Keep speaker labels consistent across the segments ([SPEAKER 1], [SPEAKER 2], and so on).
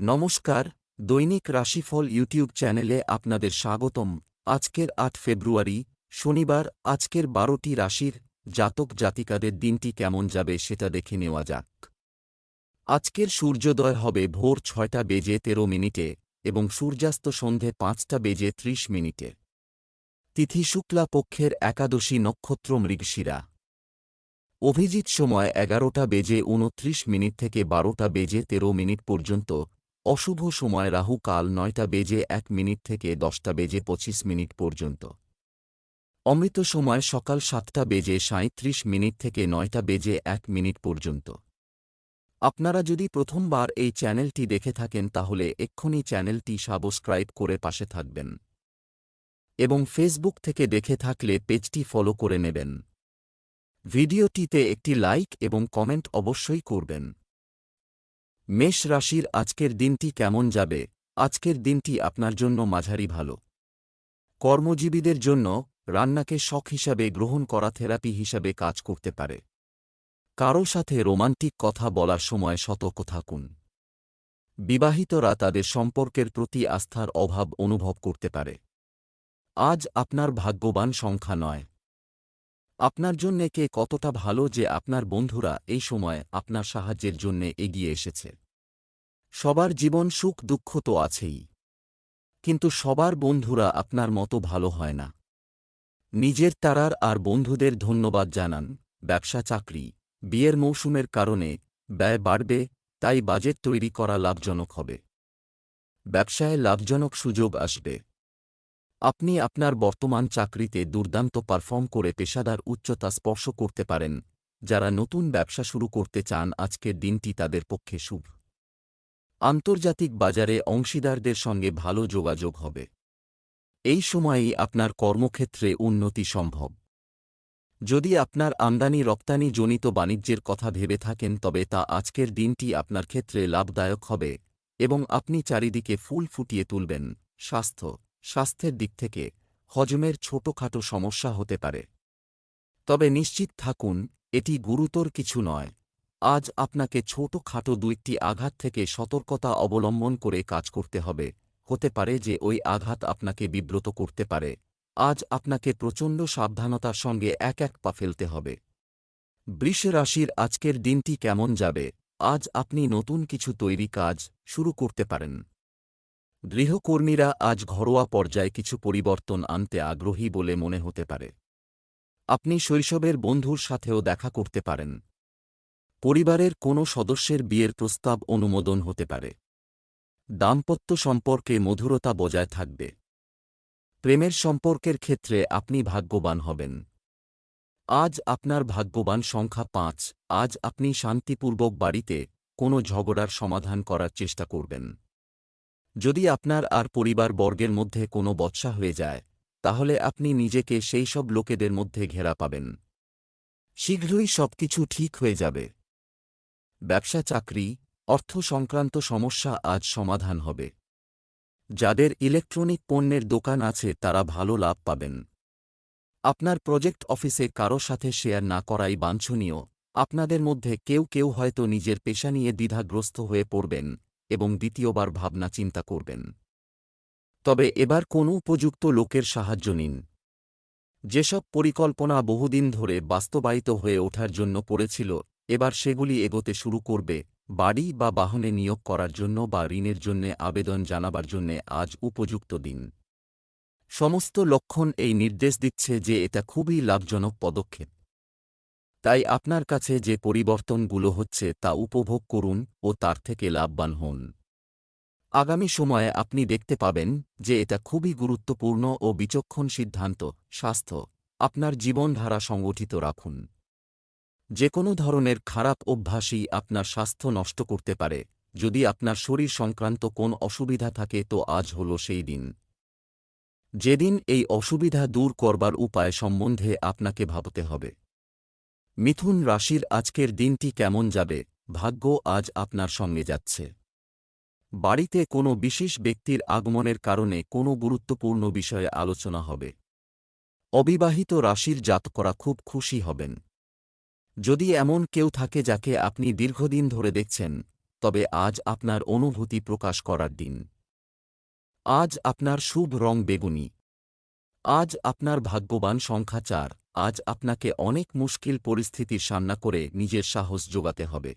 [SPEAKER 1] নমস্কার, দৈনিক রাশিফল ইউটিউব চ্যানেলে আপনাদের স্বাগতম। আজকের আট ফেব্রুয়ারি, শনিবার, আজকের বারোটি রাশির জাতক জাতিকাদের দিনটি কেমন যাবে সেটা দেখে নেওয়া যাক। আজকের সূর্যোদয় হবে ভোর ছয়টা বেজে তেরো মিনিটে এবং সূর্যাস্ত সন্ধে পাঁচটা বেজে ত্রিশ মিনিটে। তিথি শুক্লা পক্ষের একাদশী নক্ষত্র মৃগশিরা। অভিজিৎ সময় এগারোটা বেজে উনত্রিশ মিনিট থেকে বারোটা বেজে তেরো মিনিট পর্যন্ত অশুভ সময় রাহু কাল নয়টা বেজে এক মিনিট থেকে দশটা বেজে পঁচিশ মিনিট পর্যন্ত। অমৃত সময় সকাল সাতটা বেজে সাঁত্রিশ মিনিট থেকে নয়টা বেজে এক মিনিট পর্যন্ত। আপনারা যদি প্রথমবার এই চ্যানেলটি দেখে থাকেন তাহলে এক্ষুনি চ্যানেলটি সাবস্ক্রাইব করে পাশে থাকবেন। এবং ফেসবুক থেকে দেখে থাকলে পেজটি ফলো করে নেবেন। ভিডিওটিতে একটি লাইক এবং কমেন্ট অবশ্যই করবেন। মেষ রাশির আজকের দিনটি কেমন যাবে? আজকের দিনটি আপনার জন্য মাঝারি ভালো। কর্মজীবীদের জন্য রান্নাকে শখ হিসাবে গ্রহণ করা থেরাপি হিসাবে কাজ করতে পারে। কারও সাথে রোমান্টিক কথা বলার সময় সতর্ক থাকুন। বিবাহিতরা তাদের সম্পর্কের প্রতি আস্থার অভাব অনুভব করতে পারে। আজ আপনার ভাগ্যবান সংখ্যা নয়। আপনার জন্যে কে কতটা ভালো যে আপনার বন্ধুরা এই সময় আপনার সাহায্যের জন্যে এগিয়ে এসেছে। সবার জীবন সুখ দুঃখ তো আছেই। কিন্তু সবার বন্ধুরা আপনার মতো ভালো হয় না। নিজের তারার আর বন্ধুদের ধন্যবাদ জানান, ব্যবসা চাকরি, বিয়ের মৌসুমের কারণে ব্যয় বাড়বে, তাই বাজেট তৈরি করা লাভজনক হবে। ব্যবসায় লাভজনক সুযোগ আসবে। আপনি আপনার বর্তমান চাকরিতে দুর্দান্ত পারফর্ম করে পেশাদার উচ্চতা স্পর্শ করতে পারেন। যারা নতুন ব্যবসা শুরু করতে চান, আজকের দিনটি তাদের পক্ষে শুভ। আন্তর্জাতিক বাজারে অংশীদারদের সঙ্গে ভালো যোগাযোগ হবে। এই সময়েই আপনার কর্মক্ষেত্রে উন্নতি সম্ভব। যদি আপনার আমদানি রপ্তানি জনিত বাণিজ্যের কথা ভেবে থাকেন, তবে তা আজকের দিনটি আপনার ক্ষেত্রে লাভদায়ক হবে এবং আপনি চারিদিকে ফুল ফুটিয়ে তুলবেন। স্বাস্থ্য স্বাস্থ্যের দিক থেকে হজমের ছোটখাটো সমস্যা হতে পারে। তবে নিশ্চিত থাকুন, এটি গুরুতর কিছু নয়। আজ আপনাকে ছোটখাটো দুইটি আঘাত থেকে সতর্কতা অবলম্বন করে কাজ করতে হবে। হতে পারে যে ওই আঘাত আপনাকে বিব্রত করতে পারে। আজ আপনাকে প্রচণ্ড সাবধানতার সঙ্গে এক এক পা ফেলতে হবে। বৃষ রাশির আজকের দিনটি কেমন যাবে? আজ আপনি নতুন কিছু তৈরি কাজ শুরু করতে পারেন। গৃহকর্মীরা আজ ঘরোয়া পর্যায়ে কিছু পরিবর্তন আনতে আগ্রহী বলে মনে হতে পারে। আপনি শৈশবের বন্ধুর সাথেও দেখা করতে পারেন। পরিবারের কোনো সদস্যের বিয়ের প্রস্তাব অনুমোদন হতে পারে। দাম্পত্য সম্পর্কে মধুরতা বজায় থাকবে। প্রেমের সম্পর্কের ক্ষেত্রে আপনি ভাগ্যবান হবেন। আজ আপনার ভাগ্যবান সংখ্যা পাঁচ, আজ আপনি শান্তিপূর্বক বাড়িতে কোনো ঝগড়ার সমাধান করার চেষ্টা করবেন। যদি আপনার আর পরিবার বর্গের মধ্যে কোনো বৎসা হয়ে যায়, তাহলে আপনি নিজেকে সেই সব লোকেদের মধ্যে ঘেরা পাবেন। শীঘ্রই সবকিছু ঠিক হয়ে যাবে। ব্যবসা চাকরি, অর্থ সংক্রান্ত সমস্যা আজ সমাধান হবে। যাদের ইলেকট্রনিক পণ্যের দোকান আছে, তারা ভালো লাভ পাবেন। আপনার প্রজেক্ট অফিসে কারও সাথে শেয়ার না করাই বাঞ্ছনীয়। আপনাদের মধ্যে কেউ কেউ হয়তো নিজের পেশা নিয়ে দ্বিধাগ্রস্ত হয়ে পড়বেন। এবং দ্বিতীয়বার ভাবনা চিন্তা করবেন। তবে এবার কোনো উপযুক্ত লোকের সাহায্য নিন। যেসব পরিকল্পনা বহুদিন ধরে বাস্তবায়িত হয়ে ওঠার জন্য পড়েছিল, এবার সেগুলি এগোতে শুরু করবে, বাড়ি বা বাহনে নিয়োগ করার জন্য বা ঋণের জন্যে আবেদন জানাবার জন্যে আজ উপযুক্ত দিন। সমস্ত লক্ষণ এই নির্দেশ দিচ্ছে যে এটা খুবই লাভজনক পদক্ষেপ। তাই আপনার কাছে যে পরিবর্তনগুলো হচ্ছে তা উপভোগ করুন ও তার থেকে লাভবান হন। আগামী সময়ে আপনি দেখতে পাবেন যে এটা খুবই গুরুত্বপূর্ণ ও বিচক্ষণ সিদ্ধান্ত, স্বাস্থ্য, আপনার জীবনধারা সংগঠিত রাখুন। যে কোনো ধরনের খারাপ অভ্যাসই আপনার স্বাস্থ্য নষ্ট করতে পারে। যদি আপনার শরীর সংক্রান্ত কোন অসুবিধা থাকে তো আজ হল সেই দিন। যেদিন এই অসুবিধা দূর করবার উপায় সম্বন্ধে আপনাকে ভাবতে হবে। মিথুন রাশির আজকের দিনটি কেমন যাবে? ভাগ্য আজ আপনার সঙ্গে যাচ্ছে। বাড়িতে কোনো বিশেষ ব্যক্তির আগমনের কারণে কোনো গুরুত্বপূর্ণ বিষয়ে আলোচনা হবে। অবিবাহিত রাশির জাতকরা খুব খুশি হবেন। যদি এমন কেউ থাকে যাকে আপনি দীর্ঘদিন ধরে দেখছেন, তবে আজ আপনার অনুভূতি প্রকাশ করার দিন। আজ আপনার শুভ রং বেগুনি। আজ আপনার ভাগ্যবান সংখ্যা চার। আজ আপনাকে অনেক মুশকিল পরিস্থিতির সামনা করে নিজের সাহস যোগাতে হবে।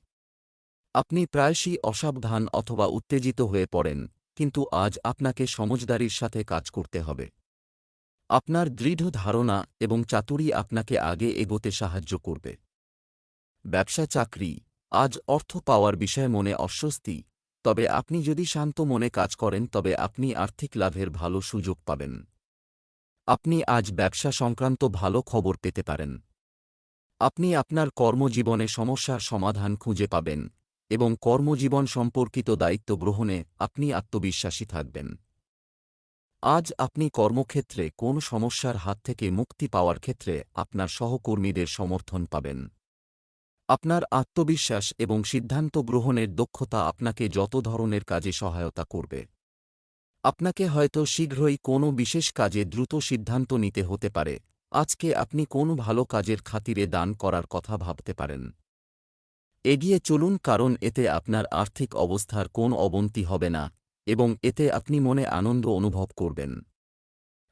[SPEAKER 1] আপনি প্রায়শই অসাবধান অথবা উত্তেজিত হয়ে পড়েন, কিন্তু আজ আপনাকে সমজদারির সাথে কাজ করতে হবে। আপনার দৃঢ় ধারণা এবং চাতুরি আপনাকে আগে এগোতে সাহায্য করবে। ব্যবসা চাকরি, আজ অর্থ পাওয়ার বিষয়ে মনে অস্বস্তি, তবে আপনি যদি শান্ত মনে কাজ করেন তবে আপনি আর্থিক লাভের ভালো সুযোগ পাবেন। আপনি আজ ব্যবসা সংক্রান্ত ভালো খবর পেতে পারেন। আপনি আপনার কর্মজীবনে সমস্যার সমাধান খুঁজে পাবেন এবং কর্মজীবন সম্পর্কিত দায়িত্ব গ্রহণে আপনি আত্মবিশ্বাসী থাকবেন। আজ আপনি কর্মক্ষেত্রে কোন সমস্যার হাত থেকে মুক্তি পাওয়ার ক্ষেত্রে আপনার সহকর্মীদের সমর্থন পাবেন। আপনার আত্মবিশ্বাস এবং সিদ্ধান্ত গ্রহণের দক্ষতা আপনাকে যত ধরনের কাজে সহায়তা করবে। আপনাকে হয়তো শীঘ্রই কোনো বিশেষ কাজে দ্রুত সিদ্ধান্ত নিতে হতে পারে। আজকে আপনি কোন ভালো কাজের খাতিরে দান করার কথা ভাবতে পারেন। এগিয়ে চলুন কারণ এতে আপনার আর্থিক অবস্থার কোন অবনতি হবে না এবং এতে আপনি মনে আনন্দ অনুভব করবেন।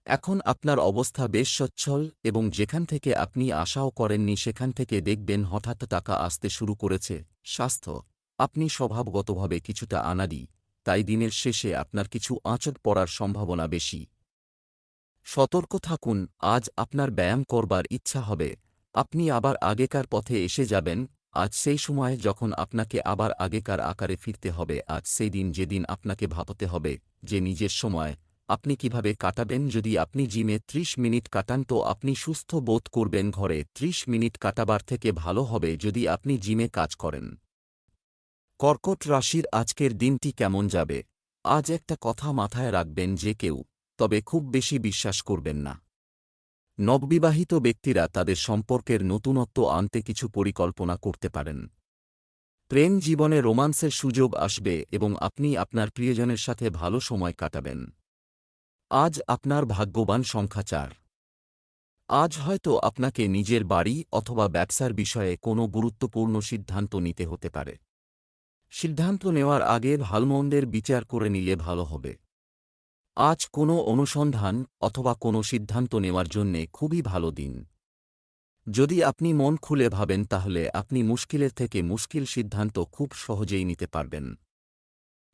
[SPEAKER 1] এখন আপনার অবস্থা বেশ সচ্ছল এবং যেখান থেকে আপনি আশাও করেননি সেখান থেকে দেখবেন হঠাৎ টাকা আসতে শুরু করেছে। স্বাস্থ্য, আপনি স্বভাবগতভাবে কিছুটা আনাড়ি। তাই দিনের শেষে আপনার কিছু আঁচড় পড়ার সম্ভাবনা বেশি। সতর্ক থাকুন, আজ আপনার ব্যায়াম করবার ইচ্ছা হবে, আপনি আবার আগেকার পথে এসে যাবেন, আজ সেই সময় যখন আপনাকে আবার আগেকার আকারে ফিরতে হবে, আজ সেই দিন যেদিন আপনাকে ভাবতে হবে যে নিজের সময়, আপনি কীভাবে কাটাবেন? যদি আপনি জিমে ত্রিশ মিনিট কাটান তো আপনি সুস্থ বোধ করবেন ঘরে, ত্রিশ মিনিট কাটাবার থেকে ভালো হবে যদি আপনি জিমে কাজ করেন। কর্কট রাশির আজকের দিনটি কেমন যাবে? আজ একটা কথা মাথায় রাখবেন যে কেউ, তবে খুব বেশি বিশ্বাস করবেন না। নববিবাহিত ব্যক্তিরা তাদের সম্পর্কের নতুনত্ব আনতে কিছু পরিকল্পনা করতে পারেন। প্রেম জীবনে রোমান্সের সুযোগ আসবে এবং আপনি আপনার প্রিয়জনের সাথে ভালো সময় কাটাবেন। আজ আপনার ভাগ্যবান সংখ্যা চার। আজ হয়তো আপনাকে নিজের বাড়ি অথবা ব্যবসার বিষয়ে কোনো গুরুত্বপূর্ণ সিদ্ধান্ত নিতে হতে পারে। সিদ্ধান্ত নেওয়ার আগে ভালমন্দের বিচার করে নিলে ভালো হবে। আজ কোনো অনুসন্ধান অথবা কোনো সিদ্ধান্ত নেওয়ার জন্যে খুবই ভালো দিন। যদি আপনি মন খুলে ভাবেন তাহলে আপনি মুশকিলের থেকে মুশকিল সিদ্ধান্ত খুব সহজেই নিতে পারবেন।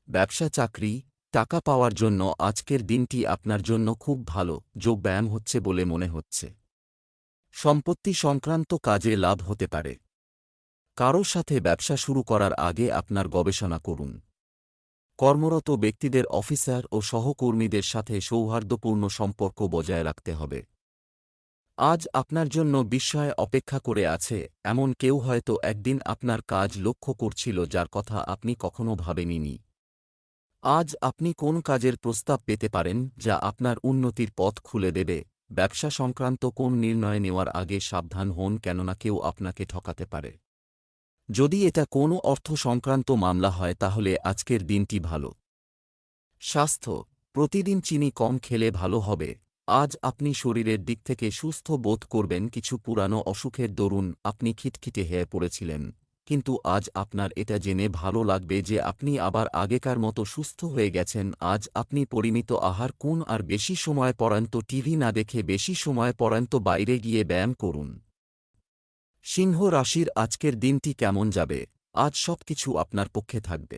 [SPEAKER 1] ব্যবসা চাকরি, টাকা পাওয়ার জন্য আজকের দিনটি আপনার জন্য খুব ভালো যোগব্যায়াম হচ্ছে বলে মনে হচ্ছে। সম্পত্তি সংক্রান্ত কাজে লাভ হতে পারে। কারও সাথে ব্যবসা শুরু করার আগে আপনার গবেষণা করুন। কর্মরত ব্যক্তিদের অফিসার ও সহকর্মীদের সাথে সৌহার্দ্যপূর্ণ সম্পর্ক বজায় রাখতে হবে। আজ আপনার জন্য বিস্ময় অপেক্ষা করে আছে, এমন কেউ হয়তো একদিন আপনার কাজ লক্ষ্য করছিল যার কথা আপনি কখনো ভাবেননি আজ আপনি কোন কাজের প্রস্তাব পেতে পারেন যা আপনার উন্নতির পথ খুলে দেবে? ব্যবসা সংক্রান্ত কোন নির্ণয় নেওয়ার আগে সাবধান হন কেননা কেউ আপনাকে ঠকাতে পারে। যদি এটা কোনো অর্থ সংক্রান্ত মামলা হয় তাহলে আজকের দিনটি ভালো। স্বাস্থ্য, প্রতিদিন চিনি কম খেলে ভালো হবে। আজ আপনি শরীরের দিক থেকে সুস্থ বোধ করবেন কিছু পুরানো অসুখের দরুন আপনি খিটখিটে হয়ে পড়েছিলেন। কিন্তু আজ আপনার এটা জেনে ভালো লাগবে যে আপনি আবার আগেকার মতো সুস্থ হয়ে গেছেন। আজ আপনি পরিমিত আহার কোন আর বেশি সময় পরান্ত টিভি না দেখে বেশি সময় পরান্ত বাইরে গিয়ে ব্যায়াম করুন। সিংহ রাশির আজকের দিনটি কেমন যাবে? আজ সবকিছু আপনার পক্ষে থাকবে।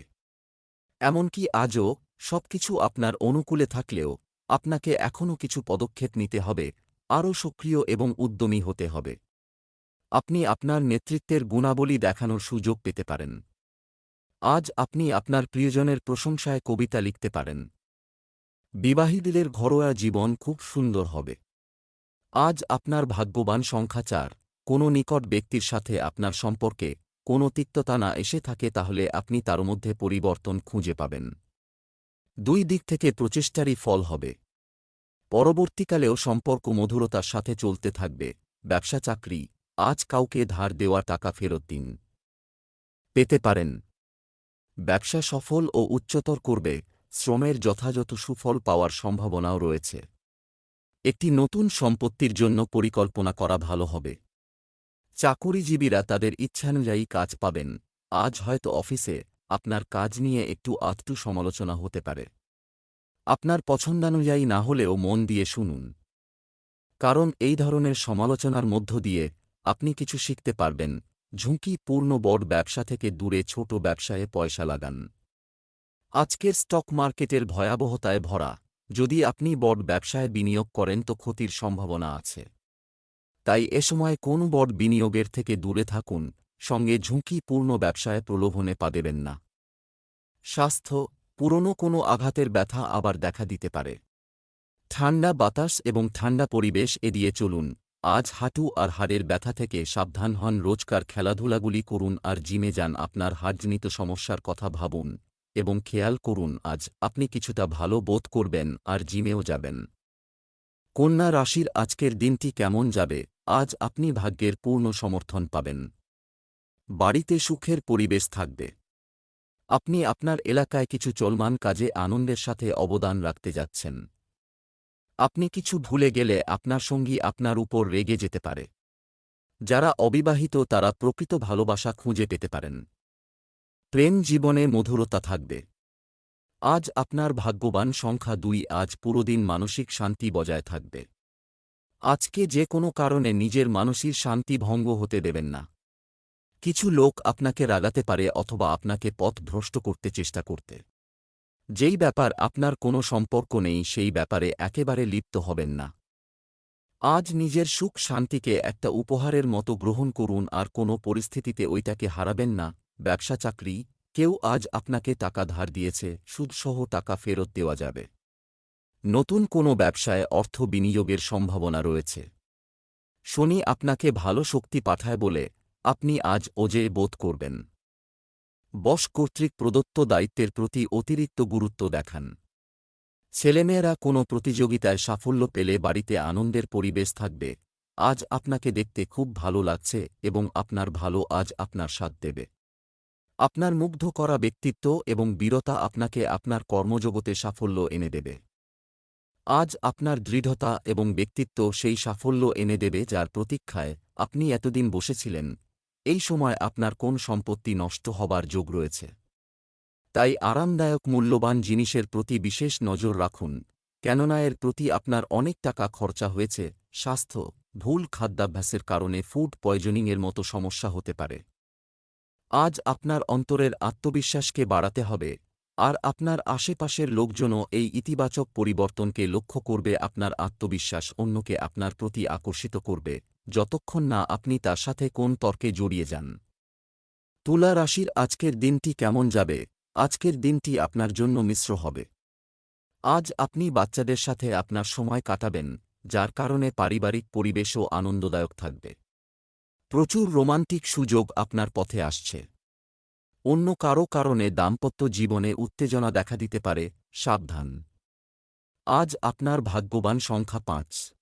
[SPEAKER 1] এমনকি আজও সবকিছু আপনার অনুকূলে থাকলেও আপনাকে এখনও কিছু পদক্ষেপ নিতে হবে, আরও সক্রিয় এবং উদ্যমী হতে হবে। আপনি আপনার নেতৃত্বের গুণাবলী দেখানোর সুযোগ পেতে পারেন। আজ আপনি আপনার প্রিয়জনের প্রশংসায় কবিতা লিখতে পারেন। বিবাহীদের ঘরোয়া জীবন খুব সুন্দর হবে। আজ আপনার ভাগ্যবান সংখ্যা চার। কোনো নিকট ব্যক্তির সাথে আপনার সম্পর্কে কোনো তিক্ততা না এসে থাকে তাহলে আপনি তার মধ্যে পরিবর্তন খুঁজে পাবেন। দুই দিক থেকে প্রচেষ্টারই ফল হবে। পরবর্তীকালেও সম্পর্ক মধুরতার সাথে চলতে থাকবে। ব্যবসা চাকরি, আজ কাউকে ধার দেওয়ার টাকা ফেরত দিন। পেতে পারেন। ব্যবসা সফল ও উচ্চতর করবে, শ্রমের যথাযথ সুফল পাওয়ার সম্ভাবনাও রয়েছে। একটি নতুন সম্পত্তির জন্য পরিকল্পনা করা ভালো হবে। চাকুরিজীবীরা তাদের ইচ্ছানুযায়ী কাজ পাবেন। আজ হয়তো অফিসে আপনার কাজ নিয়ে একটু আধটু সমালোচনা হতে পারে। আপনার পছন্দানুযায়ী না হলেও মন দিয়ে শুনুন। কারণ এই ধরনের সমালোচনার মধ্য দিয়ে আপনি কিছু শিখতে পারবেন। ঝুঁকি পূর্ণ বড় ব্যবসা থেকে দূরে ছোট ব্যবসায়ে পয়সা লাগান। আজকের স্টক মার্কেটের ভয়াবহতায় ভরা। যদি আপনি বড় ব্যবসায় বিনিয়োগ করেন তো ক্ষতির সম্ভাবনা আছে। তাই এ সময় কোন বড় বিনিয়োগের থেকে দূরে থাকুন, সঙ্গে ঝুঁকিপূর্ণ ব্যবসায় প্রলোভনে পা দেবেন না। স্বাস্থ্য, পুরনো কোনো আঘাতের ব্যথা আবার দেখা দিতে পারে। ঠান্ডা বাতাস এবং ঠান্ডা পরিবেশ এড়িয়ে চলুন, আজ হাঁটু আর হাড়ের ব্যথা থেকে সাবধান হন, রোজকার খেলাধুলাগুলি করুন আর জিমে যান, আপনার হাড়জনিত সমস্যার কথা ভাবুন এবং খেয়াল করুন, আজ আপনি কিছুটা ভালো বোধ করবেন আর জিমেও যাবেন। কন্যা রাশির আজকের দিনটি কেমন যাবে? আজ আপনি ভাগ্যের পূর্ণ সমর্থন পাবেন। বাড়িতে সুখের পরিবেশ থাকবে। আপনি আপনার এলাকায় কিছু চলমান কাজে আনন্দের সাথে অবদান রাখতে যাচ্ছেন। আপনি কিছু ভুলে গেলে আপনার সঙ্গী আপনার উপর রেগে যেতে পারে। যারা অবিবাহিত তারা প্রকৃত ভালোবাসা খুঁজে পেতে পারেন। প্রেম জীবনে মধুরতা থাকবে। আজ আপনার ভাগ্যবান সংখ্যা দুই, আজ পুরোদিন মানসিক শান্তি বজায় থাকবে। আজকে যে কোনো কারণে নিজের মানসিক শান্তি ভঙ্গ হতে দেবেন না। কিছু লোক আপনাকে রাগাতে পারে অথবা আপনাকে পথ ভ্রষ্ট করতে চেষ্টা করতে। যেই ব্যাপার আপনার কোনো সম্পর্ক নেই, সেই ব্যাপারে একেবারে লিপ্ত হবেন না। আজ নিজের সুখ শান্তিকে একটা উপহারের মতো গ্রহণ করুন আর কোনো পরিস্থিতিতে ওইটাকে হারাবেন না। ব্যবসা চাকরি, কেউ আজ আপনাকে টাকা ধার দিয়েছে, সুদসহ টাকা ফেরত দেওয়া যাবে। নতুন কোনো ব্যবসায় অর্থ বিনিয়োগের সম্ভাবনা রয়েছে। শনি আপনাকে ভালো শক্তি পাঠায় বলে আপনি আজ ওজে বোধ করবেন। বস কর্তৃক প্রদত্ত দায়িত্বের প্রতি অতিরিক্ত গুরুত্ব দেখান। ছেলেমেয়েরা কোনো প্রতিযোগিতায় সাফল্য পেলে বাড়িতে আনন্দের পরিবেশ থাকবে। আজ আপনাকে দেখতে খুব ভালো লাগছে এবং আপনার ভালো আজ আপনার সাথ দেবে। আপনার মুগ্ধ করা ব্যক্তিত্ব এবং বীরতা আপনাকে আপনার কর্মজগতে সাফল্য এনে দেবে। আজ আপনার দৃঢ়তা এবং ব্যক্তিত্ব সেই সাফল্য এনে দেবে যার প্রতীক্ষায় আপনি এতদিন বসেছিলেন। এই সময় আপনার কোন সম্পত্তি নষ্ট হবার যোগ রয়েছে। তাই আরামদায়ক মূল্যবান জিনিসের প্রতি বিশেষ নজর রাখুন, কেননা এর প্রতি আপনার অনেক টাকা খরচা হয়েছে, স্বাস্থ্য, ভুল খাদ্যাভ্যাসের কারণে ফুড পয়জনিংয়ের মতো সমস্যা হতে পারে। আজ আপনার অন্তরের আত্মবিশ্বাসকে বাড়াতে হবে আর আপনার আশেপাশের লোকজনও এই ইতিবাচক পরিবর্তনকে লক্ষ্য করবে, আপনার আত্মবিশ্বাস অন্যকে আপনার প্রতি আকর্ষিত করবে, যতক্ষণ না আপনি তার সাথে কোন তর্কে জড়িয়ে যান। তুলা রাশির আজকের দিনটি কেমন যাবে? আজকের দিনটি আপনার জন্য মিশ্র হবে। আজ আপনি বাচ্চাদের সাথে আপনার সময় কাটাবেন, যার কারণে পারিবারিক পরিবেশও আনন্দদায়ক থাকবে। প্রচুর রোমান্টিক সুযোগ আপনার পথে আসছে। অন্য কারও কারণে দাম্পত্য জীবনে উত্তেজনা দেখা দিতে পারে, সাবধান। আজ আপনার ভাগ্যবান সংখ্যা পাঁচ।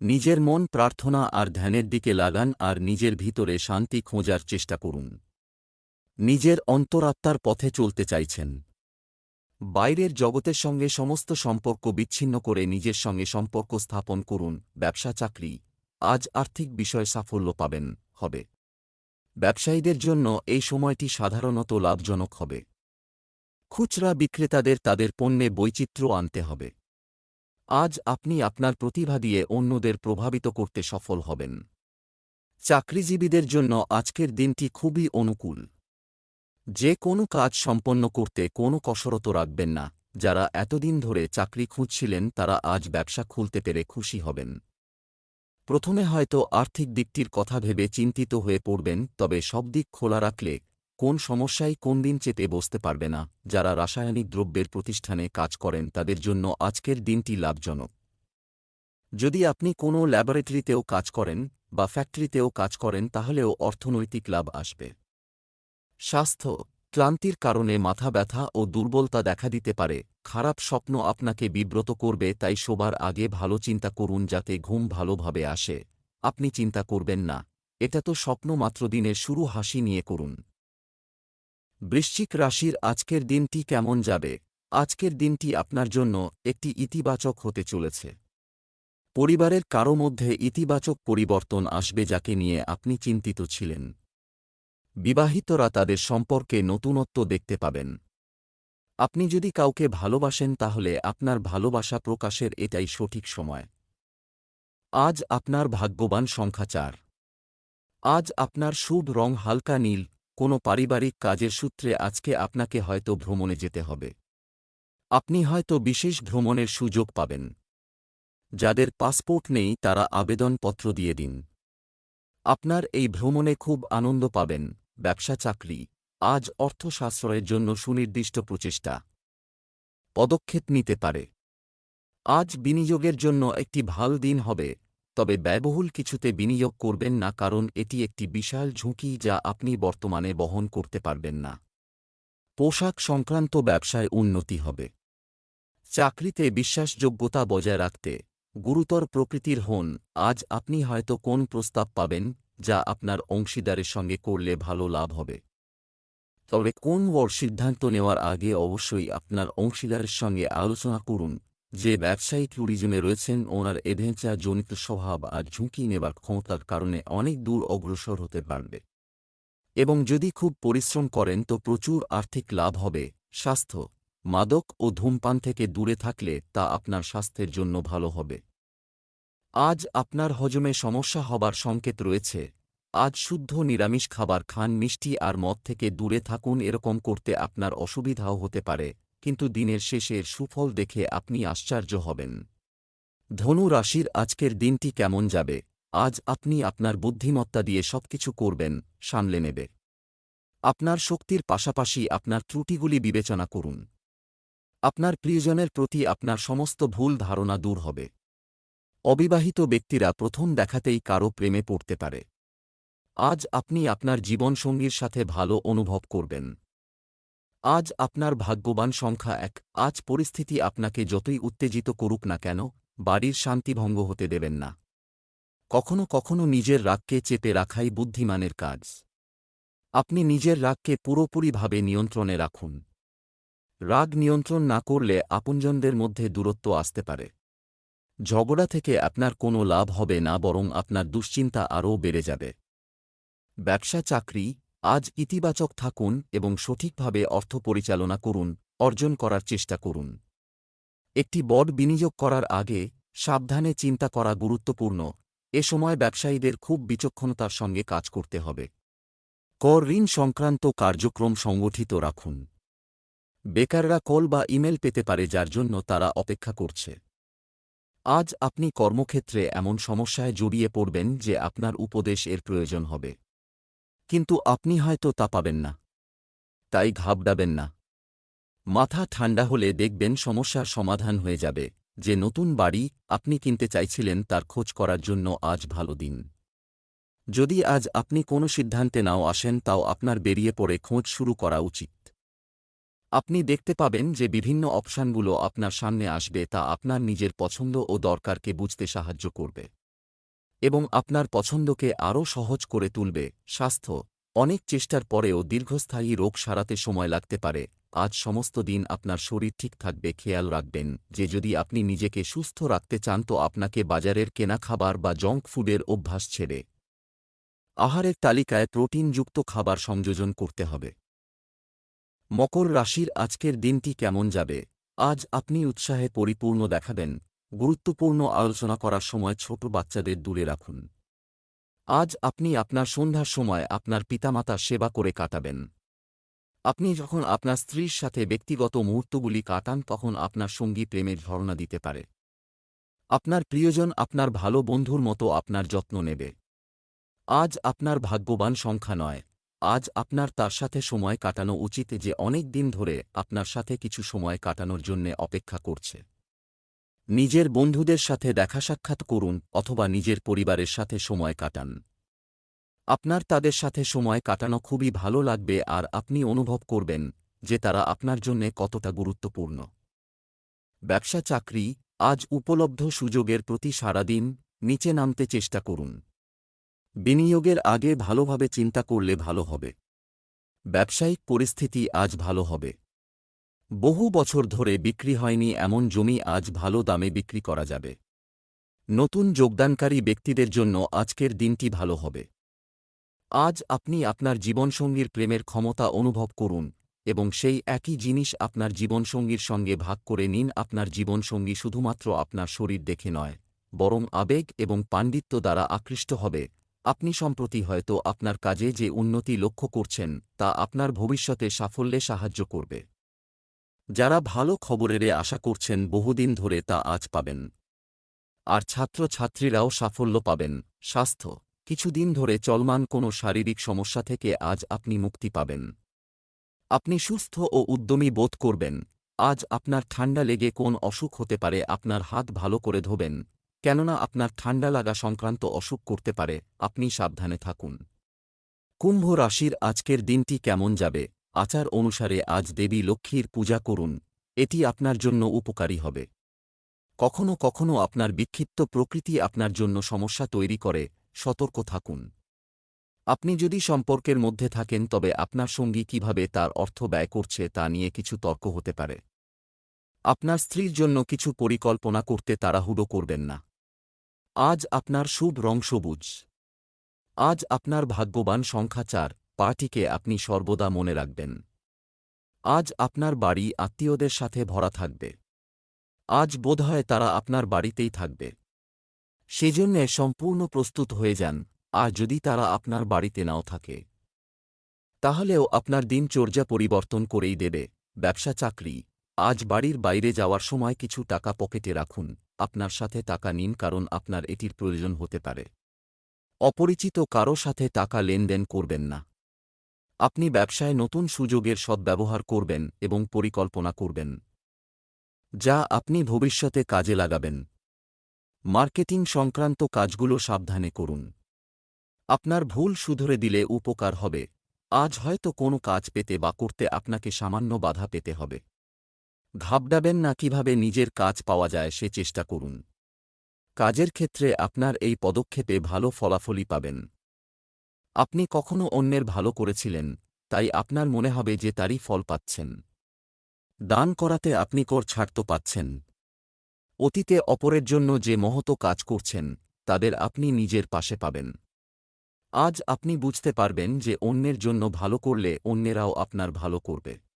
[SPEAKER 1] নিজের মন প্রার্থনা আর ধ্যানের দিকে লাগান আর নিজের ভিতরে শান্তি খোঁজার চেষ্টা করুন। নিজের অন্তরাত্মার পথে চলতে চাইছেন। বাইরের জগতের সঙ্গে সমস্ত সম্পর্ক বিচ্ছিন্ন করে নিজের সঙ্গে সম্পর্ক স্থাপন করুন ব্যবসা চাকরি আজ আর্থিক বিষয়ে সাফল্য পাবেন, হবে। ব্যবসায়ীদের জন্য এই সময়টি সাধারণত লাভজনক হবে। খুচরা বিক্রেতাদের তাদের পণ্যে বৈচিত্র্য আনতে হবে। আজ আপনি আপনার প্রতিভা দিয়ে অন্যদের প্রভাবিত করতে সফল হবেন। চাকরিজীবীদের জন্য আজকের দিনটি খুবই অনুকূল। যে কোনো কাজ সম্পন্ন করতে কোনো কসরত রাখবেন না। যারা এতদিন ধরে চাকরি খুঁজছিলেন তারা আজ ব্যবসা খুলতে পেরে খুশি হবেন। প্রথমে হয়তো আর্থিক দিকটির কথা ভেবে চিন্তিত হয়ে পড়বেন, তবে সব দিক খোলা রাখলে কোন সমস্যায় কোন দিন চেপে বসতে পারবে না, যারা রাসায়নিক দ্রব্যের প্রতিষ্ঠানে কাজ করেন তাদের জন্য আজকের দিনটি লাভজনক। যদি আপনি কোনো ল্যাবরেটরিতেও কাজ করেন বা ফ্যাক্টরিতেও কাজ করেন তাহলেও অর্থনৈতিক লাভ আসবে। স্বাস্থ্য ক্লান্তির কারণে মাথা ব্যথা ও দুর্বলতা দেখা দিতে পারে। খারাপ স্বপ্ন আপনাকে বিব্রত করবে, তাই শোবার আগে ভালো চিন্তা করুন যাতে ঘুম ভালোভাবে আসে। আপনি চিন্তা করবেন না। এটা তো স্বপ্ন মাত্র দিনের শুরু, হাসি নিয়ে করুন। বৃশ্চিক রাশির আজকের দিনটি কেমন যাবে? আজকের দিনটি আপনার জন্য একটি ইতিবাচক হতে চলেছে। পরিবারের কারও মধ্যে ইতিবাচক পরিবর্তন আসবে যাকে নিয়ে আপনি চিন্তিত ছিলেন। বিবাহিতরা তাদের সম্পর্কে নতুনত্ব দেখতে পাবেন। আপনি যদি কাউকে ভালোবাসেন তাহলে আপনার ভালোবাসা প্রকাশের এটাই সঠিক সময়। আজ আপনার ভাগ্যবান সংখ্যা চার। আজ আপনার শুভ রং হালকা নীল, কোনো পারিবারিক কাজের সূত্রে আজকে আপনাকে হয়তো ভ্রমণে যেতে হবে। আপনি হয়তো বিশেষ ভ্রমণের সুযোগ পাবেন। যাদের পাসপোর্ট নেই তারা আবেদনপত্র দিয়ে দিন। আপনার এই ভ্রমণে খুব আনন্দ পাবেন। ব্যবসা চাকরি, আজ অর্থশাস্ত্রের জন্য সুনির্দিষ্ট প্রচেষ্টা। পদক্ষেপ নিতে পারে। আজ বিনিয়োগের জন্য একটি ভালো দিন হবে, তবে ব্যয়বহুল কিছুতে বিনিয়োগ করবেন না কারণ এটি একটি বিশাল ঝুঁকি যা আপনি বর্তমানে বহন করতে পারবেন না। পোশাক সংক্রান্ত ব্যবসায় উন্নতি হবে। চাকরিতে বিশ্বাসযোগ্যতা বজায় রাখতে গুরুতর প্রকৃতির হন, আজ আপনি হয়তো কোন প্রস্তাব পাবেন যা আপনার অংশীদারের সঙ্গে করলে ভালো লাভ হবে। তবে কোন বড় সিদ্ধান্ত নেওয়ার আগে অবশ্যই আপনার অংশীদারের সঙ্গে আলোচনা করুন। যে ব্যবসায়ী ট্যুরিজমে রয়েছেন, ওনার এডভেঞ্চার জনিত স্বভাব আর ঝুঁকি নেবার ক্ষমতার কারণে অনেক দূর অগ্রসর হতে পারবে। এবং যদি খুব পরিশ্রম করেন, তো প্রচুর আর্থিক লাভ হবে। স্বাস্থ্য, মাদক ও ধূমপান থেকে দূরে থাকলে তা আপনার স্বাস্থ্যের জন্য ভালো হবে। আজ আপনার হজমে সমস্যা হবার সংকেত রয়েছে। আজ শুদ্ধ নিরামিষ খাবার খান, মিষ্টি আর মদ থেকে দূরে থাকুন, এরকম করতে আপনার অসুবিধাও হতে পারে, কিন্তু দিনের শেষের সুফল দেখে আপনি আশ্চর্য হবেন। ধনু রাশির আজকের দিনটি কেমন যাবে? আজ আপনি আপনার বুদ্ধিমত্তা দিয়ে সবকিছু করবেন, সামলে নেবে। আপনার শক্তির পাশাপাশি আপনার ত্রুটিগুলি বিবেচনা করুন। আপনার প্রিয়জনের প্রতি আপনার সমস্ত ভুল ধারণা দূর হবে। অবিবাহিত ব্যক্তিরা প্রথম দেখাতেই কারও প্রেমে পড়তে পারে। আজ আপনি আপনার জীবনসঙ্গীর সাথে ভালো অনুভব করবেন। আজ আপনার ভাগ্যবান সংখ্যা এক। আজ পরিস্থিতি আপনাকে যতই উত্তেজিত করুক না কেন, বাড়ির শান্তিভঙ্গ হতে দেবেন না। কখনো কখনো নিজের রাগকে চেপে রাখাই বুদ্ধিমানের কাজ। আপনি নিজের রাগকে পুরোপুরিভাবে নিয়ন্ত্রণে রাখুন। রাগ নিয়ন্ত্রণ না করলে আপনজনদের মধ্যে দূরত্ব আসতে পারে। ঝগড়া থেকে আপনার কোনো লাভ হবে না, বরং আপনার দুশ্চিন্তা আরও বেড়ে যাবে। ব্যবসা, চাকরি, আজ ইতিবাচক থাকুন এবং সঠিকভাবে অর্থ পরিচালনা করুন, অর্জন করার চেষ্টা করুন। একটি বড় বিনিয়োগ করার আগে সাবধানে চিন্তা করা গুরুত্বপূর্ণ। এ সময় ব্যবসায়ীদের খুব বিচক্ষণতার সঙ্গে কাজ করতে হবে। কর ঋণ সংক্রান্ত কার্যক্রম সংগঠিত রাখুন। বেকাররা কল বা ইমেল পেতে পারে, যার জন্য তারা অপেক্ষা করছে। আজ আপনি কর্মক্ষেত্রে এমন সমস্যায় জড়িয়ে পড়বেন যে আপনার উপদেশ এর প্রয়োজন হবে। কিন্তু আপনি হয়তো তা পাবেন না। তাই ঘাবড়াবেন না। মাথা ঠান্ডা হলে দেখবেন সমস্যার সমাধান হয়ে যাবে, যে নতুন বাড়ি আপনি কিনতে চাইছিলেন তার খোঁজ করার জন্য আজ ভালো দিন। যদি আজ আপনি কোনো সিদ্ধান্তে নাও আসেন তাও আপনার বেরিয়ে পড়ে খোঁজ শুরু করা উচিত। আপনি দেখতে পাবেন যে বিভিন্ন অপশানগুলো আপনার সামনে আসবে তা আপনার নিজের পছন্দ ও দরকারকে বুঝতে সাহায্য করবে। এবং আপনার পছন্দকে আরও সহজ করে তুলবে। স্বাস্থ্য, অনেক চেষ্টার পরেও দীর্ঘস্থায়ী রোগ সারাতে সময় লাগতে পারে। আজ সমস্ত দিন আপনার শরীর ঠিক থাকবে, খেয়াল রাখবেন যে যদি আপনি নিজেকে সুস্থ রাখতে চান তো আপনাকে বাজারের কেনা খাবার বা জঙ্ক ফুডের অভ্যাস ছেড়ে। আহারের তালিকায় প্রোটিনযুক্ত খাবার সংযোজন করতে হবে। মকর রাশির আজকের দিনটি কেমন যাবে? আজ আপনি উৎসাহে পরিপূর্ণ দেখাবেন। গুরুত্বপূর্ণ আলোচনা করার সময় ছোট বাচ্চাদের দূরে রাখুন। আজ আপনি আপনার সন্ধ্যার সময় আপনার পিতামাতার সেবা করে কাটাবেন। আপনি যখন আপনার স্ত্রীর সাথে ব্যক্তিগত মুহূর্তগুলি কাটান, তখন আপনার সঙ্গী প্রেমের ঝর্ণা দিতে পারে। আপনার প্রিয়জন আপনার ভালো বন্ধুর মতো আপনার যত্ন নেবে। আজ আপনার ভাগ্যবান সংখ্যা নয়। আজ আপনার তার সাথে সময় কাটানো উচিত যে অনেক দিন ধরে আপনার সাথে কিছু সময় কাটানোর জন্যে অপেক্ষা করছে। নিজের বন্ধুদের সাথে দেখা সাক্ষাৎ করুন অথবা নিজের পরিবারের সাথে সময় কাটান। আপনার তাদের সাথে সময় কাটানো খুবই ভালো লাগবে আর আপনি অনুভব করবেন যে তারা আপনার জন্যে কতটা গুরুত্বপূর্ণ। ব্যবসা চাকরি আজ উপলব্ধ সুযোগের প্রতি সারাদিন নিচে নামতে চেষ্টা করুন। বিনিয়োগের আগে ভালোভাবে চিন্তা করলে ভালো হবে। ব্যবসায়িক পরিস্থিতি আজ ভালো হবে। বহু বছর ধরে বিক্রি হয়নি এমন জমি আজ ভালো দামে বিক্রি করা যাবে। নতুন যোগদানকারী ব্যক্তিদের জন্য আজকের দিনটি ভালো হবে। আজ আপনি আপনার জীবনসঙ্গীর প্রেমের ক্ষমতা অনুভব করুন এবং সেই একই জিনিস আপনার জীবনসঙ্গীর সঙ্গে ভাগ করে নিন। আপনার জীবনসঙ্গী শুধুমাত্র আপনার শরীর দেখে নয়, বরং আবেগ এবং পাণ্ডিত্য দ্বারা আকৃষ্ট হবে। আপনি সম্প্রতি হয়তো আপনার কাজে যে উন্নতি লক্ষ্য করছেন, তা আপনার ভবিষ্যতে সাফল্যে সাহায্য করবে। যারা ভালো খবরের আশা করছেন, বহুদিন ধরে তা আজ পাবেন। আর ছাত্রছাত্রীরাও সাফল্য পাবেন। স্বাস্থ্য, কিছুদিন ধরে চলমান কোনো শারীরিক সমস্যা থেকে আজ আপনি মুক্তি পাবেন। আপনি সুস্থ ও উদ্যমী বোধ করবেন। আজ আপনার ঠান্ডা লেগে কোন অসুখ হতে পারে, আপনার হাত ভালো করে ধোবেন। কেননা আপনার ঠান্ডা লাগা সংক্রান্ত অসুখ করতে পারে, আপনি সাবধানে থাকুন। কুম্ভ রাশির আজকের দিনটি কেমন যাবে? আচার অনুসারে আজ দেবী লক্ষ্মীর পূজা করুন, এটি আপনার জন্য উপকারী হবে। কখনো কখনো আপনার বিক্ষিপ্ত প্রকৃতি আপনার জন্য সমস্যা তৈরি করে, সতর্ক থাকুন। আপনি যদি সম্পর্কের মধ্যে থাকেন, তবে আপনার সঙ্গী কীভাবে তার অর্থ ব্যয় করছে তা নিয়ে কিছু তর্ক হতে পারে। আপনার স্ত্রীর জন্য কিছু পরিকল্পনা করতে তাড়াহুড়ো করবেন না। আজ আপনার শুভ রং সবুজ। আজ আপনার ভাগ্যবান সংখ্যা চার পার্টিকে আপনি সর্বদা মনে রাখবেন। আজ আপনার বাড়ি আত্মীয়দের সাথে ভরা থাকবে। আজ বোধহয় তারা আপনার বাড়িতেই থাকবে। সেজন্যে সম্পূর্ণ প্রস্তুত হয়ে যান, আর যদি তারা আপনার বাড়িতে নাও থাকে। তাহলেও আপনার দিনচর্যা পরিবর্তন করেই দেবে। ব্যবসা চাকরি। আজ বাড়ির বাইরে যাওয়ার সময় কিছু টাকা পকেটে রাখুন। আপনার সাথে টাকা নিন কারণ আপনার এটির প্রয়োজন হতে পারে। অপরিচিত কারও সাথে টাকা লেনদেন করবেন না। আপনি ব্যবসায় নতুন সুযোগের সদ্ব্যবহার করবেন এবং পরিকল্পনা করবেন, যা আপনি ভবিষ্যতে কাজে লাগাবেন। মার্কেটিং সংক্রান্ত কাজগুলো সাবধানে করুন। আপনার ভুল শুধরে দিলে উপকার হবে। আজ হয়তো কোনো কাজ পেতে বা করতে আপনাকে সামান্য বাধা পেতে হবে। ঘাবড়াবেন না কীভাবে নিজের কাজ পাওয়া যায়, সে চেষ্টা করুন। কাজের ক্ষেত্রে আপনার এই পদক্ষেপে ভালো ফলাফলই পাবেন। আপনি কখনো অন্যের ভালো করেছিলেন, তাই আপনার মনে হবে যে তারই ফল পাচ্ছেন। দান করাতে আপনি কর ছাড় তো পাচ্ছেন। অতীতে অপরের জন্য যে মহত কাজ করছেন, তাদের আপনি নিজের পাশে পাবেন। আজ আপনি বুঝতে পারবেন যে অন্যের জন্য ভালো করলে অন্যেরাও আপনার ভালো করবে।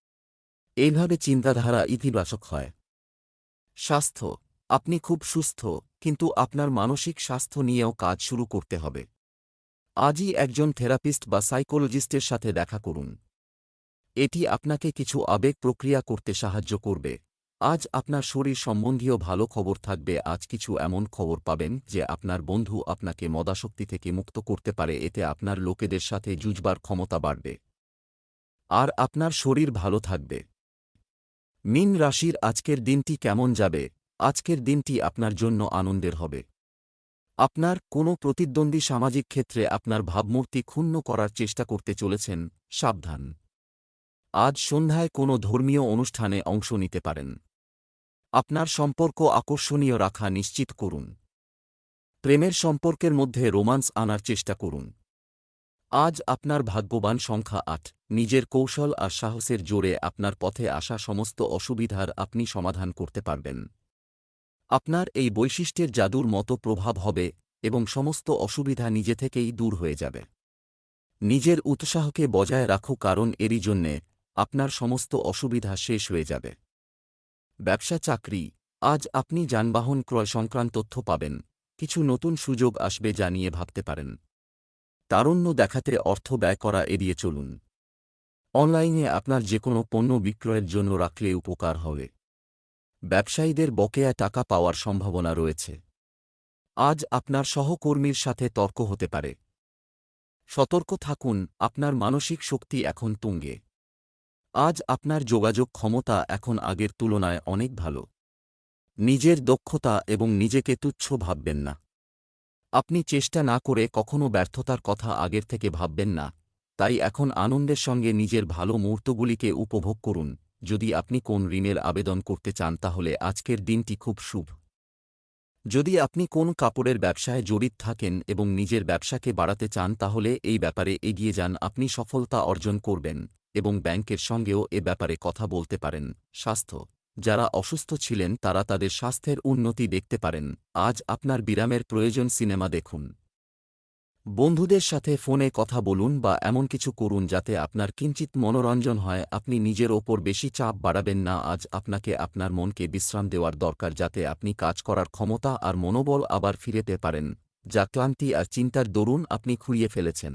[SPEAKER 1] এইভাবে চিন্তাধারা ইতিবাচক হয়। স্বাস্থ্য, আপনি খুব সুস্থ, কিন্তু আপনার মানসিক স্বাস্থ্য নিয়েও কাজ শুরু করতে হবে। আজই একজন থেরাপিস্ট বা সাইকোলজিস্টের সাথে দেখা করুন। এটি আপনাকে কিছু আবেগ প্রক্রিয়া করতে সাহায্য করবে। আজ আপনার শরীর সম্বন্ধীয় ভালো খবর থাকবে, আজ কিছু এমন খবর পাবেন যে আপনার বন্ধু আপনাকে মদাশক্তি থেকে মুক্ত করতে পারে, এতে আপনার লোকেদের সাথে জুজবার ক্ষমতা বাড়বে। আর আপনার শরীর ভালো থাকবে। মিন রাশির আজকের দিনটি কেমন যাবে? আজকের দিনটি আপনার জন্য আনন্দের হবে। আপনার কোনো প্রতিদ্বন্দ্বী সামাজিক ক্ষেত্রে আপনার ভাবমূর্তি ক্ষুণ্ণ করার চেষ্টা করতে চলেছেন, সাবধান। আজ সন্ধ্যায় কোনো ধর্মীয় অনুষ্ঠানে অংশ নিতে পারেন। আপনার সম্পর্ক আকর্ষণীয় রাখা নিশ্চিত করুন। প্রেমের সম্পর্কের মধ্যে রোমান্স আনার চেষ্টা করুন। আজ আপনার ভাগ্যবান সংখ্যা আট। নিজের কৌশল আর সাহসের জোরে আপনার পথে আসা সমস্ত অসুবিধার আপনি সমাধান করতে পারবেন। আপনার এই বৈশিষ্ট্যের জাদুর মতো প্রভাব হবে এবং সমস্ত অসুবিধা নিজে থেকেই দূর হয়ে যাবে। নিজের উৎসাহকে বজায় রাখো কারণ এরই জন্যে আপনার সমস্ত অসুবিধা শেষ হয়ে যাবে। ব্যবসা চাকরি। আজ আপনি যানবাহন ক্রয় সংক্রান্ত তথ্য পাবেন। কিছু নতুন সুযোগ আসবে যা নিয়ে ভাবতে পারেন। তারুণ্য দেখাতে অর্থ ব্যয় করা এড়িয়ে চলুন। অনলাইনে আপনার যে কোনো পণ্য বিক্রয়ের জন্য রাখলে উপকার হবে। ব্যবসায়ীদের বকেয়া টাকা পাওয়ার সম্ভাবনা রয়েছে। আজ আপনার সহকর্মীর সাথে তর্ক হতে পারে। সতর্ক থাকুন, আপনার মানসিক শক্তি এখন তুঙ্গে। আজ আপনার যোগাযোগ ক্ষমতা এখন আগের তুলনায় অনেক ভালো। নিজের দক্ষতা এবং নিজেকে তুচ্ছ ভাববেন না। আপনি চেষ্টা না করে কখনো ব্যর্থতার কথা আগের থেকে ভাববেন না। তাই এখন আনন্দের সঙ্গে নিজের ভালো মুহূর্তগুলিকে উপভোগ করুন। যদি আপনি কোন ঋণের আবেদন করতে চান, তাহলে আজকের দিনটি খুব শুভ। যদি আপনি কোন কাপড়ের ব্যবসায় জড়িত থাকেন এবং নিজের ব্যবসাকে বাড়াতে চান, তাহলে এই ব্যাপারে এগিয়ে যান। আপনি সফলতা অর্জন করবেন এবং ব্যাংকের সঙ্গেও এ ব্যাপারে কথা বলতে পারেন। স্বাস্থ্য যারা অসুস্থ ছিলেন তারা তাদের স্বাস্থ্যের উন্নতি দেখতে পারেন। আজ আপনার বিরামের প্রয়োজন সিনেমা দেখুন। বন্ধুদের সাথে ফোনে কথা বলুন বা এমন কিছু করুন যাতে আপনার কিঞ্চিত মনোরঞ্জন হয়। আপনি নিজের ওপর বেশি চাপ বাড়াবেন না। আজ আপনাকে আপনার মনকে বিশ্রাম দেওয়ার দরকার যাতে আপনি কাজ করার ক্ষমতা আর মনোবল আবার ফিরেতে পারেন। যা ক্লান্তি আর চিন্তার দরুন আপনি খুঁড়িয়ে ফেলেছেন।